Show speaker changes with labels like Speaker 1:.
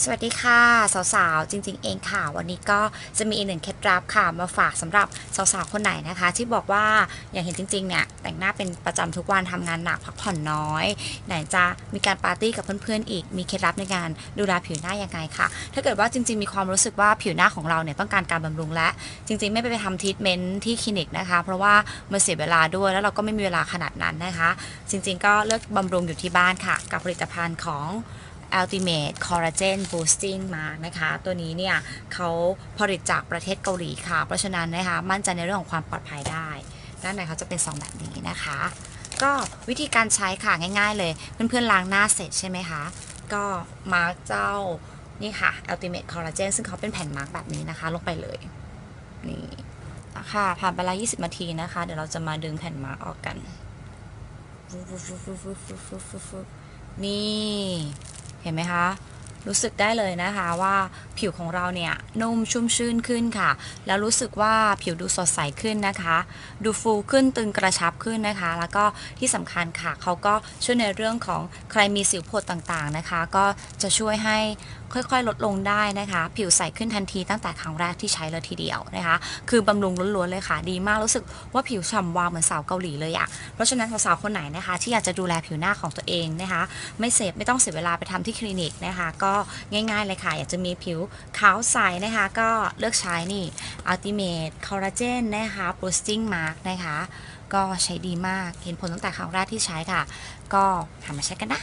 Speaker 1: สวัสดีค่ะ สาวๆ จริงๆ เองค่ะ วันนี้ก็จะมีอีกหนึ่งเคล็ดลับค่ะ มาฝากสำหรับสาวๆ คนไหนนะคะ ที่บอกว่าอย่างเห็นจริงๆ เนี่ย แต่งหน้าเป็นประจำทุกวันทำงานหนักพักผ่อนน้อย ไหนจะมีการปาร์ตี้กับเพื่อนๆ อีก มีเคล็ดลับในการดูแลผิวหน้ายังไงค่ะ ถ้าเกิดว่าจริงๆ มีความรู้สึกว่าผิวหน้าของเราเนี่ยต้องการการบำรุงและ จริงๆ ไม่ไปไปทำทรีทเมนต์ที่คลินิกนะคะ เพราะว่ามันเสียเวลาด้วยแล้วเราก็ไม่มีเวลาขนาดนั้นนะคะ จริง ๆ ก็เลือกบำรุงอยู่ที่บ้านค่ะ กับผลิตภัณฑ์ของ Ultimate Collagen Boosting Mark นะคะ ตัวนี้เนี่ยเขาผลิตจากประเทศเกาหลีค่ะ เพราะฉะนั้นนะคะ มั่นใจในเรื่องของความปลอดภัยได้ ด้านในเขาจะเป็นซองแบบนี้นะคะ ก็วิธีการใช้ค่ะง่ายๆเลย เพื่อนๆล้างหน้าเสร็จใช่ไหมคะ ก็มาเจ้านี่ค่ะ Ultimate Collagen ซึ่งเขาเป็นแผ่นมาร์กแบบนี้นะคะ ลงไปเลย นี่ค่ะผ่านไปแล้ว20 นาทีนะคะ เดี๋ยวเราจะมาดึงแผ่นมาร์กออกกัน นี่ เห็นไหมคะ รู้สึกได้เลยนะคะว่าผิวของเราเนี่ยนุ่มชุ่มชื่นขึ้นค่ะ แล้วรู้สึกว่าผิวดูสดใสขึ้นนะคะ ดูฟูขึ้นตึงกระชับขึ้นนะคะ แล้วก็ที่สำคัญค่ะเขาก็ช่วยในเรื่องของใครมีสิวผดต่างๆนะคะ ก็จะช่วยให้ค่อยๆ ลดลงได้นะคะ ผิวใสขึ้นทันทีตั้งแต่ครั้งแรกที่ใช้เลยทีเดียวนะคะ คือบำรุงล้วนๆเลยค่ะ ดีมากรู้สึกว่าผิวฉ่ำวาวเหมือนสาวเกาหลีเลยอะเพราะฉะนั้นสาวๆคนไหนนะคะ ที่อยากจะดูแลผิวหน้าของตัวเองนะคะ ไม่เสพไม่ต้องเสียเวลาไปทำที่คลินิกนะคะ ก็ง่ายๆเลยค่ะ อยากจะมีผิวขาวใสนะคะ ก็เลือกใช้นี่ Ultimate Collagen นะคะ Boosting Mark นะคะ ก็ใช้ดีมาก เห็นผลตั้งแต่ครั้งแรกที่ใช้ค่ะ ก็หันมาใช้กันนะ